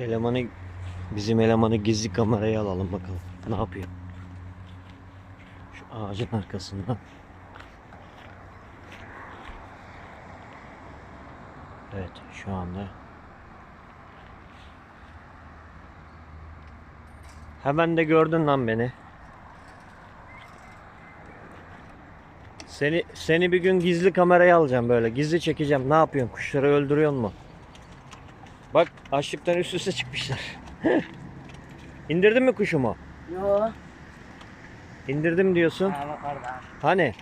Elemanı bizim elemanı gizli kameraya alalım bakalım. Ne yapıyor? Şu ağacın arkasında. Evet şu anda. Hemen de gördün lan beni. Seni seni bir gün gizli kameraya alacağım böyle. Gizli çekeceğim. Ne yapıyorsun? Kuşları öldürüyor mu? Bak açlıktan üst üste çıkmışlar. İndirdin mi kuşumu? Yo. İndirdim diyorsun. Ha bak orada. Hani?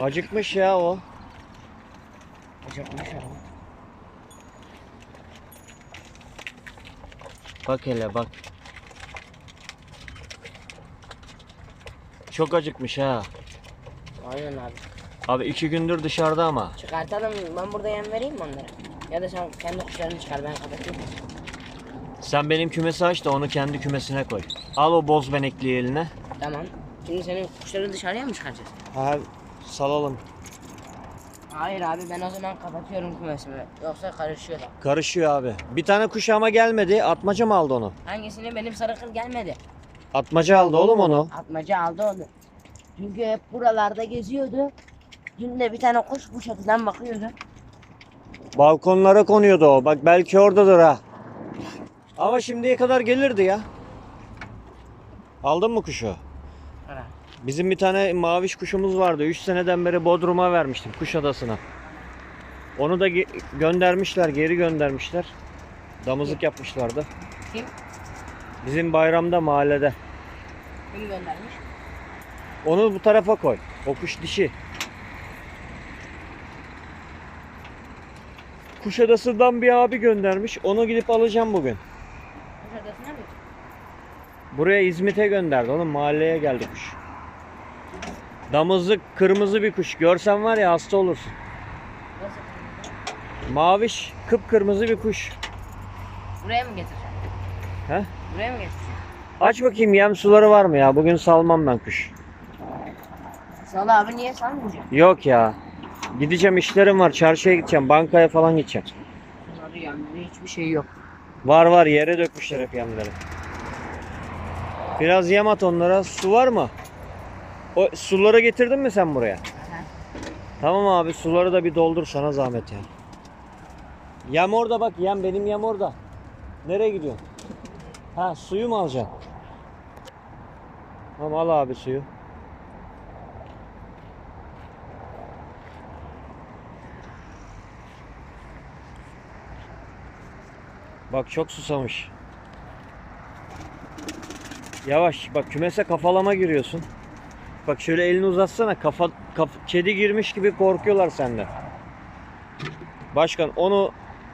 Acıkmış ya o. Acıkmış ama. Bak hele bak. Çok acıkmış ha. Aynen abi. Abi iki gündür dışarıda ama. Çıkartalım. Ben burada yem vereyim mi onlara? Ya da sen kendi kuşlarını çıkar ben kapatayım. Sen benim kümesi aç da onu kendi kümesine koy. Al o boz benekliği eline. Tamam. Şimdi senin kuşları dışarıya mı çıkaracağız? Ha, salalım. Hayır abi ben o zaman kapatıyorum kümesimi. Yoksa karışıyorlar. Karışıyor abi. Bir tane kuş ama gelmedi. Atmaca mı aldı onu? Hangisini benim sarı kıl gelmedi. Atmaca aldı oğlum onu. Atmaca aldı onu. Çünkü hep buralarda geziyordu. Dün de bir tane kuş bu çatıdan bakıyordu. Balkonlara konuyordu o. Bak belki oradadır ha. Ama şimdiye kadar gelirdi ya. Aldın mı kuşu? Ha. Bizim bir tane maviş kuşumuz vardı. 3 seneden beri Bodrum'a vermiştim Kuşadası'na. Onu da göndermişler, geri göndermişler. Damızlık yapmışlardı. Kim? Bizim bayramda mahallede. Kim göndermiş? Onu bu tarafa koy. O kuş dişi. Kuşadası'ndan bir abi göndermiş. Onu gidip alacağım bugün. Kuş adasına mı? Buraya İzmit'e gönderdi. Oğlum mahalleye geldi kuş. Damızlık kırmızı bir kuş. Görsen var ya hasta olursun. Maviş kıpkırmızı bir kuş. Buraya mı getireceğim? He? Buraya mı getireceğim? Aç bakayım yem suları var mı ya? Bugün salmam ben kuş. Sal abi niye salmayacağım? Yok ya. Gideceğim işlerim var. Çarşıya gideceğim. Bankaya falan gideceğim. Bunları yanında hiçbir şey yok. Var var yere dökmüşler hep yemleri. Biraz yem at onlara. Su var mı? O suları getirdin mi sen buraya? Tamam abi suları da bir doldur sana zahmet ya. Yem orada bak yem benim yem orada. Nereye gidiyorsun? Ha suyu mu alacaksın? Tamam al abi suyu. Bak çok susamış. Yavaş bak kümese kafalama giriyorsun. Bak şöyle elini uzatsana kafa, kaf, kedi girmiş gibi korkuyorlar senden. Başkan onu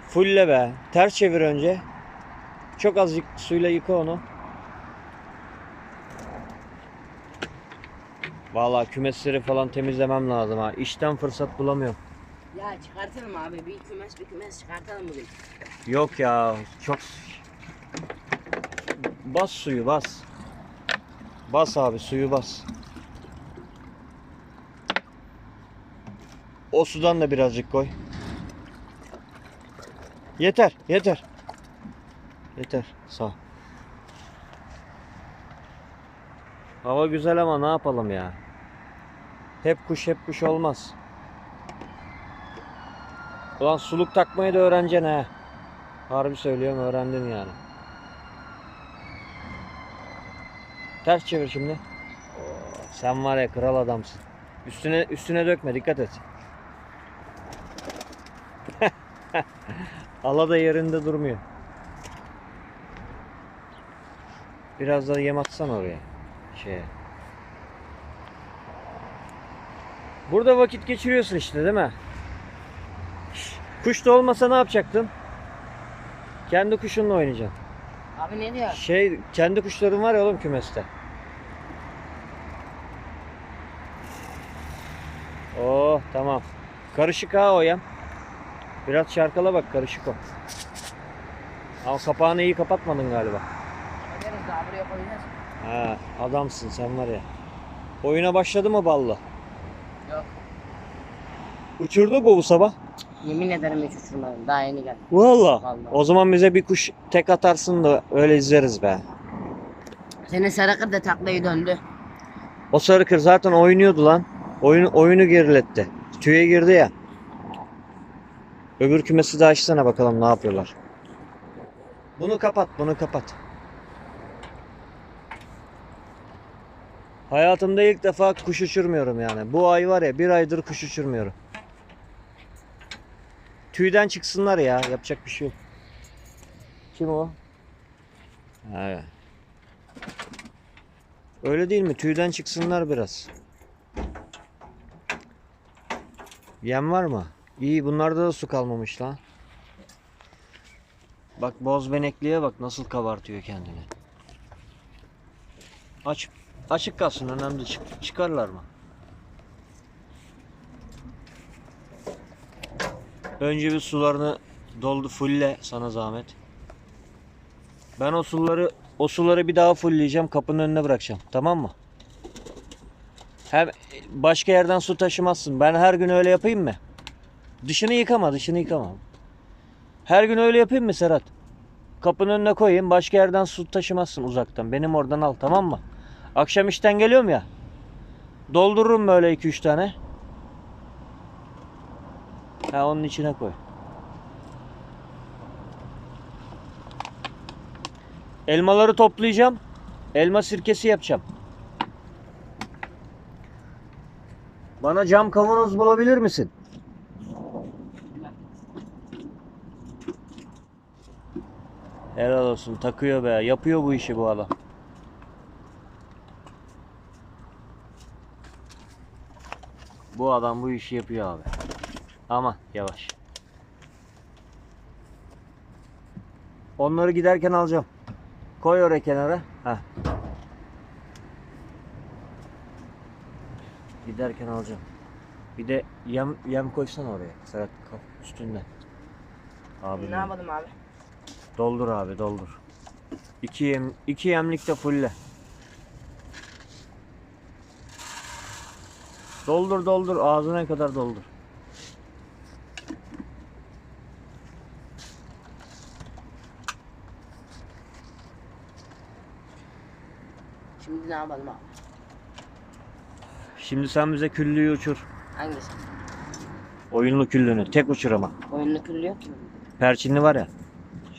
fulle be. Ters çevir önce. Çok az suyla yıka onu. Vallahi kümesleri falan temizlemem lazım ha. İşten fırsat bulamıyorum. Ya çıkartalım abi bir kümes bir kümes çıkartalım bugün. Yok ya çok bas suyu bas. Bas abi suyu bas. O sudan da birazcık koy. Yeter, yeter. Yeter, sağ. Hava güzel ama ne yapalım ya? Hep kuş hep kuş olmaz. Ulan suluk takmayı da öğreneceksin ha. Harbi söylüyorum öğrendin yani. Ters çevir şimdi. Sen var ya kral adamsın. Üstüne üstüne dökme dikkat et. Ala da yerinde durmuyor. Biraz da yem atsan oraya. Şeye. Burada vakit geçiriyorsun işte değil mi? Kuş da olmasa ne yapacaktın? Kendi kuşunla oynayacaksın. Abi ne diyor? Şey, kendi kuşların var ya oğlum kümeste. Oh tamam. Karışık ha o yem. Biraz şarkala bak karışık o. Ama kapağını iyi kapatmadın galiba. Bakarız daha buraya koyacağız. Ha, adamsın sen var ya. Oyuna başladı mı ballı? Yok. Uçurdu bu bu sabah. Yemin ederim hiç uçurmadım. Daha yeni geldim. Valla. Vallahi. O zaman bize bir kuş tek atarsın da öyle izleriz be. Senin Sarakır da taklayı döndü. O sarı kır zaten oynuyordu lan. Oyun, oyunu geriletti. Tüye girdi ya. Öbür kümesi de açsana bakalım ne yapıyorlar. Bunu kapat, bunu kapat. Hayatımda ilk defa kuş uçurmuyorum yani. Bu ay var ya bir aydır kuş uçurmuyorum. Tüyden çıksınlar ya. Yapacak bir şey yok. Kim o? Ha. Öyle değil mi? Tüyden çıksınlar biraz. Yem var mı? İyi bunlarda da su kalmamış lan. Bak boz benekliye bak nasıl kabartıyor kendini. Aç açık kalsın önemli. Çık- çıkarlar mı? Önce bir sularını doldu fulle sana zahmet. Ben o suları o suları bir daha fullleyeceğim. Kapının önüne bırakacağım. Tamam mı? Hem başka yerden su taşımazsın. Ben her gün öyle yapayım mı? Dışını yıkama, dışını yıkama. Her gün öyle yapayım mı Serhat? Kapının önüne koyayım. Başka yerden su taşımazsın uzaktan. Benim oradan al tamam mı? Akşam işten geliyorum ya. Doldururum böyle 2-3 tane. Ha onun içine koy. Elmaları toplayacağım. Elma sirkesi yapacağım. Bana cam kavanoz bulabilir misin? Helal olsun takıyor be. Yapıyor bu işi bu adam. Bu adam bu işi yapıyor abi. Ama yavaş. Onları giderken alacağım. Koy oraya kenara. Heh. Giderken alacağım. Bir de yem yem koysana oraya. Serhat üstünde. Abi ne yapalım abi? doldur abi doldur. İki yem iki yemlik de fulle. Doldur doldur ağzına kadar doldur. Ne yapalım abi? Şimdi sen bize küllüğü uçur. Hangisi? Oyunlu küllüğünü. Tek uçur ama. Oyunlu küllü yok. Perçinli var ya.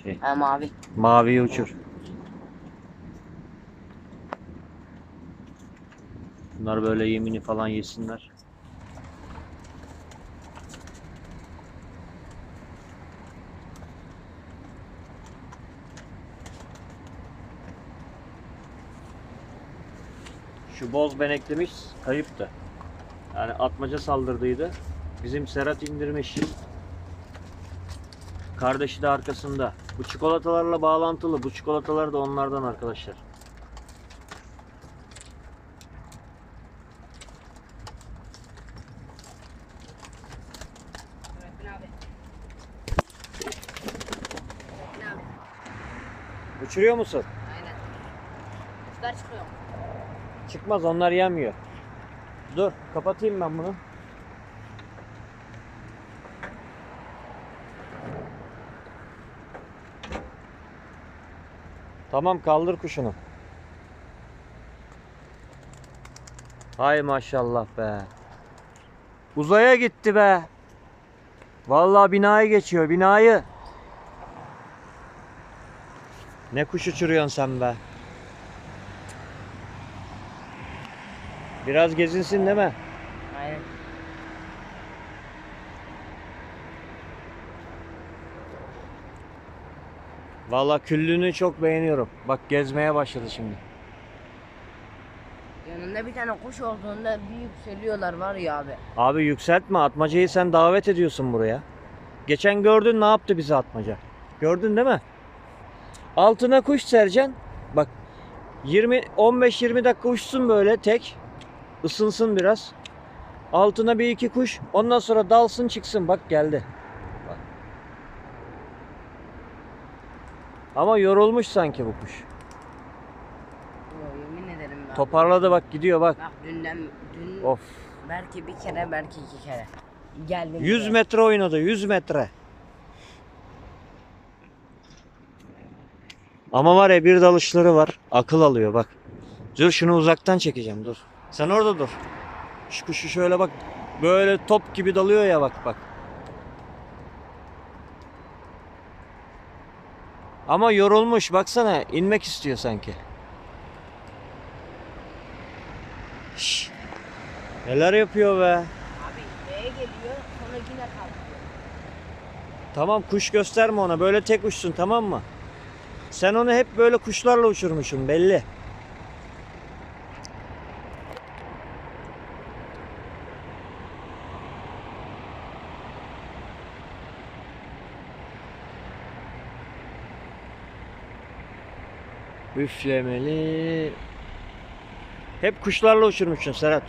Şey. Ha mavi. Maviyi uçur. Bunlar böyle yemini falan yesinler. Boz beneklemiş kayıptı. Yani atmaca saldırdıydı. Bizim Serhat indirmiş. Kardeşi de arkasında. Bu çikolatalarla bağlantılı. Bu çikolatalar da onlardan arkadaşlar. Uçuruyor musun? Aynen. Kuşlar çıkıyor. Çıkmaz onlar yemiyor. Dur kapatayım ben bunu. Tamam kaldır kuşunu. Hay maşallah be. Uzaya gitti be. Vallahi binayı geçiyor binayı. Ne kuş uçuruyorsun sen be? Biraz gezinsin değil mi? Aynen. Vallahi küllüğünü çok beğeniyorum. Bak gezmeye başladı şimdi. Yanında bir tane kuş olduğunda bir yükseliyorlar var ya abi. Abi yükseltme atmacayı sen davet ediyorsun buraya. Geçen gördün ne yaptı bize atmaca. Gördün değil mi? Altına kuş sereceksin. Bak 20 15-20 dakika uçsun böyle tek. Isınsın biraz. Altına bir iki kuş. Ondan sonra dalsın çıksın. Bak geldi. Bak. Ama yorulmuş sanki bu kuş. Yo, yemin ederim ben. Toparladı bak gidiyor bak. Bak dünden dün Of. belki bir kere belki iki kere. Geldim. 100 metre oynadı 100 metre. Ama var ya bir dalışları var. Akıl alıyor bak. Dur şunu uzaktan çekeceğim dur. Sen orada dur. Şu kuşu şöyle bak. Böyle top gibi dalıyor ya bak bak. Ama yorulmuş baksana inmek istiyor sanki. Şş. Neler yapıyor be? Abi neye geliyor sonra yine kalkıyor. Tamam kuş gösterme ona. Böyle tek uçsun tamam mı? Sen onu hep böyle kuşlarla uçurmuşsun belli. Üflemeli. Hep kuşlarla uçurmuşsun Serhat.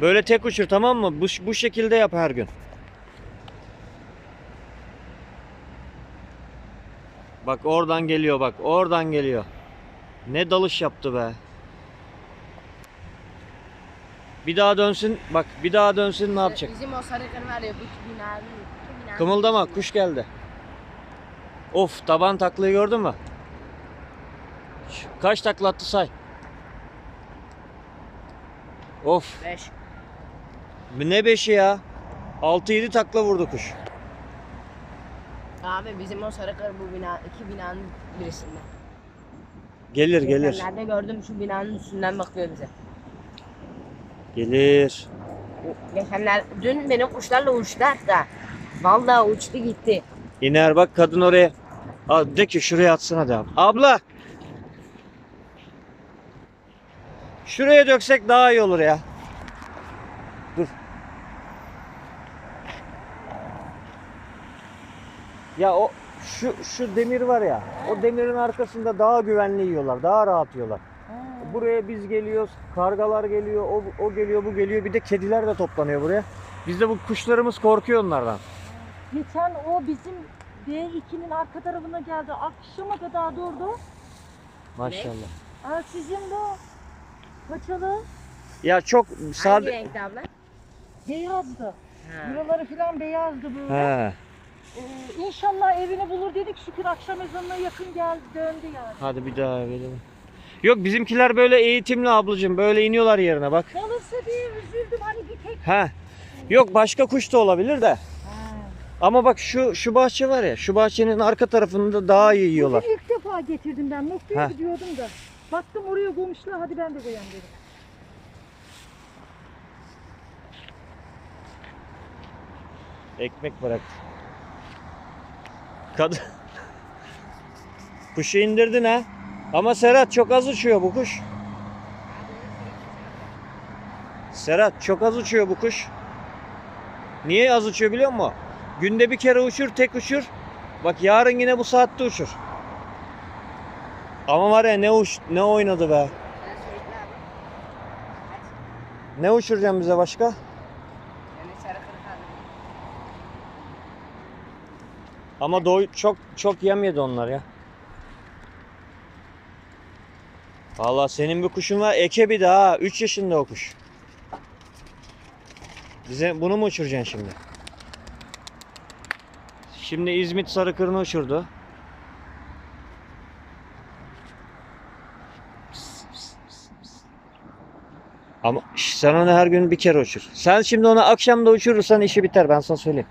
Böyle tek uçur tamam mı? Bu, bu şekilde yap her gün. Bak oradan geliyor bak. Oradan geliyor. Ne dalış yaptı be. Bir daha dönsün. Bak bir daha dönsün ne yapacak? Bizim o sarı kır var ya bu binanın. Kımıldama kuş geldi. Of taban taklayı gördün mü? Kaç takla attı say. Of Beş. ne beşi ya. 6-7 takla vurdu kuş. Abi bizim o sarı kır bu bina iki binanın birisinde. Gelir gelir. Nerede gördüm şu binanın üstünden bakıyor bize. Gelir. Geçenler dün benim kuşlarla uçtu hatta. Vallahi uçtu gitti. İner bak kadın oraya. Aa, de ki şuraya atsana de abi. Abla. Şuraya döksek daha iyi olur ya. Dur. Ya o şu şu demir var ya. O demirin arkasında daha güvenli yiyorlar. Daha rahat yiyorlar. Buraya biz geliyoruz. Kargalar geliyor. O, o geliyor bu geliyor. Bir de kediler de toplanıyor buraya. Biz de bu kuşlarımız korkuyor onlardan. Geçen o bizim B2'nin arka tarafına geldi. Akşama kadar durdu. Maşallah. Aa, sizin bu paçalı Ya çok Hangi sade... renkte abla? beyazdı. Ha. Buraları falan beyazdı böyle. He. Ee, inşallah evini bulur dedik. Şükür akşam ezanına yakın geldi döndü yani. Hadi bir daha verelim. Yok bizimkiler böyle eğitimli ablacığım. Böyle iniyorlar yerine bak. Kalırsa diye üzüldüm hani bir tek. He. Yok başka kuş da olabilir de. Ama bak şu şu bahçe var ya. Şu bahçenin arka tarafında daha iyi yiyorlar. Bugün ilk defa getirdim ben. Noktaya Ha. gidiyordum da. Baktım oraya koymuşlar hadi ben de koyayım dedim. Ekmek bırak. Kadın. Kuşu indirdin ha. Ama Serhat çok az uçuyor bu kuş. Serhat çok az uçuyor bu kuş. Niye az uçuyor biliyor musun? Günde bir kere uçur, tek uçur. Bak yarın yine bu saatte uçur. Ama var ya ne uç ne oynadı be. Ne uçuracaksın bize başka? Sarı. Ama doy çok çok yem yedi onlar ya. Vallahi senin bir kuşun var. Eke bir daha. 3 yaşında o kuş. Bize bunu mu uçuracaksın şimdi? Şimdi İzmit Sarıkır'ını uçurdu. Ama sen onu her gün bir kere uçur. Sen şimdi onu akşam da uçurursan işi biter ben sana söyleyeyim.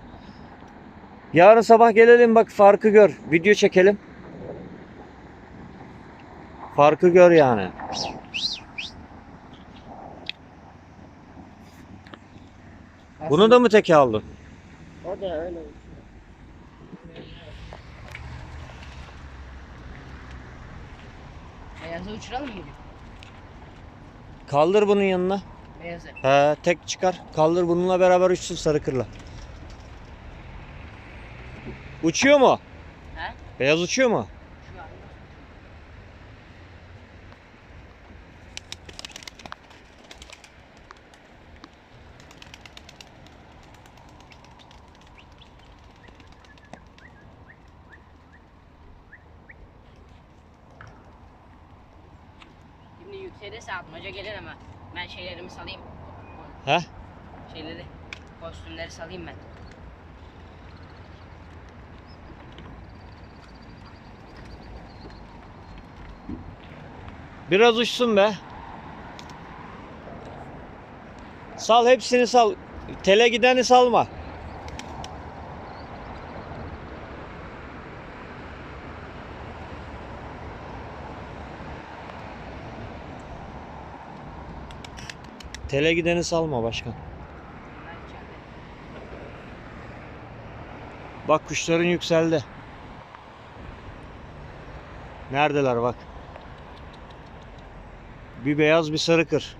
Yarın sabah gelelim bak farkı gör. Video çekelim. Farkı gör yani. Bunu da mı teke aldın? O da öyle. Beyazı uçuralım mı? Kaldır bunun yanına. Beyazı. He, tek çıkar. Kaldır bununla beraber uçsun Sarıkır'la. Uçuyor mu? He? Beyaz uçuyor mu? Şimdi yükselirse atmaca gelir ama ben şeylerimi salayım. He? Şeyleri. Kostümleri salayım ben. Biraz uçsun be. Sal hepsini sal. Tele gideni salma. Tele gideni salma başkan. Bak kuşların yükseldi. Neredeler bak. Bir beyaz bir sarı kır.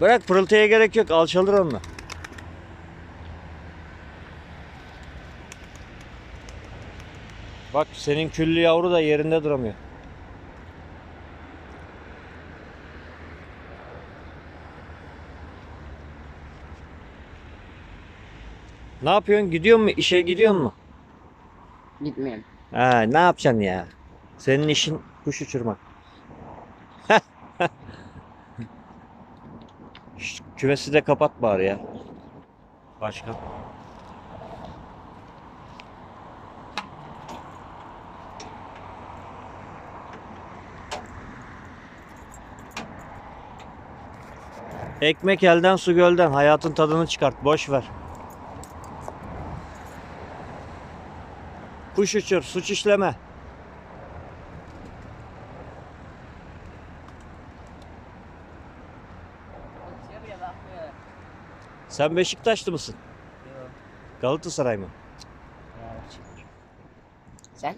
Bırak pırıltıya gerek yok. Alçalır onunla. Bak senin küllü yavru da yerinde duramıyor. Ne yapıyorsun? Gidiyor mu? İşe gidiyor mu? Gitmeyeyim. Ha, ne yapacaksın ya? Senin işin kuş uçurmak. Kümesi de kapat bari ya. Başka. Ekmek elden su gölden. Hayatın tadını çıkart. Boş ver. Kuş uçur, suç işleme. Sen Beşiktaşlı mısın? Yok. Galatasaray mı? Sen?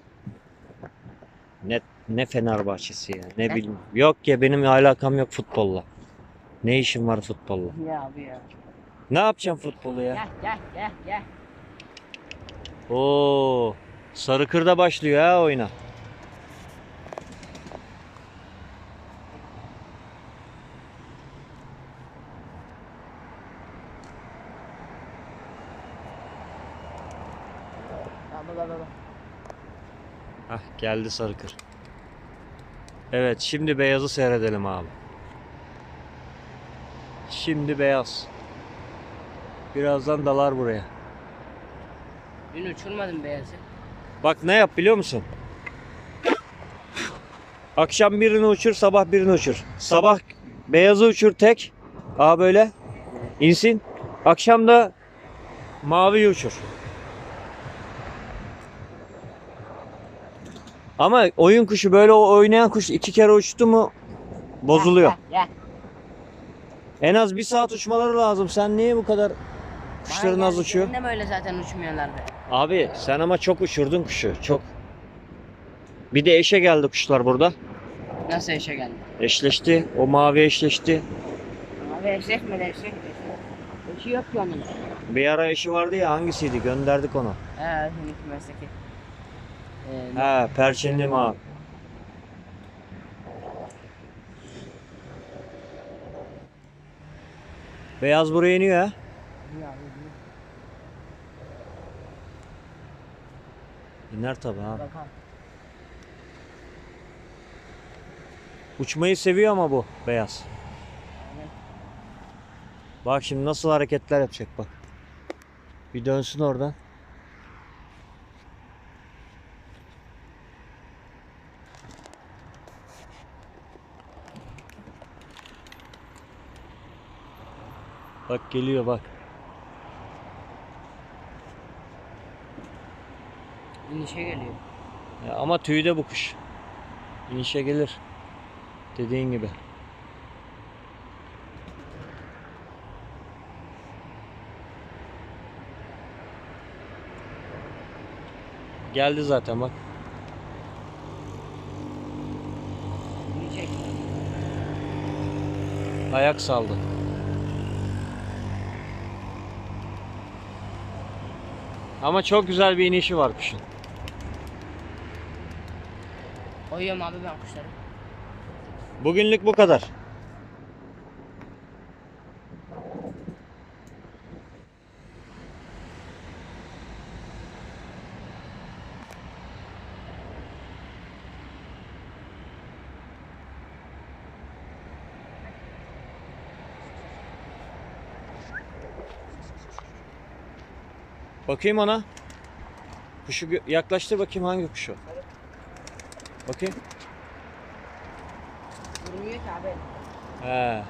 Ne ne Fenerbahçesi ya. Ne Sen? bileyim. Yok ya benim alakam yok futbolla. Ne işim var futbolla? Ya abi ya. Ne yapacağım futbolu ya? Gel gel gel gel. Oo, sarı kırda başlıyor ha oyuna. Geldi sarı kır. Evet şimdi beyazı seyredelim abi. Şimdi beyaz. Birazdan dalar buraya. Dün uçurmadım beyazı. Bak ne yap biliyor musun? Akşam birini uçur, sabah birini uçur. Sabah beyazı uçur tek. Aa böyle. insin. Akşam da maviyi uçur. Ama oyun kuşu böyle o oynayan kuş iki kere uçtu mu bozuluyor. En az bir saat uçmaları lazım. Sen niye bu kadar kuşların az uçuyor? de böyle zaten uçmuyorlardı. Abi sen ama çok uçurdun kuşu. Çok. Bir de eşe geldi kuşlar burada. Nasıl eşe geldi? Eşleşti. O mavi eşleşti. Abi eşek mi eşek? Eşi yok ki onun. Bir ara eşi vardı ya hangisiydi? Gönderdik onu. He mesleki. Ee, He perçinli mavi. Beyaz buraya iniyor ha. İner tabi ha. Uçmayı seviyor ama bu beyaz. Bak şimdi nasıl hareketler yapacak bak. Bir dönsün oradan. Bak geliyor bak. İnişe geliyor. Ya ama tüyü de bu kuş. İnişe gelir. Dediğin gibi. Geldi zaten bak. İnecek. Ayak saldı. Ama çok güzel bir inişi var kuşun. Koyuyorum abi ben kuşları. Bugünlük bu kadar. Bakayım ona. Kuşu yaklaştır bakayım hangi kuşu. Bakayım. Durmuyor ki abi. He.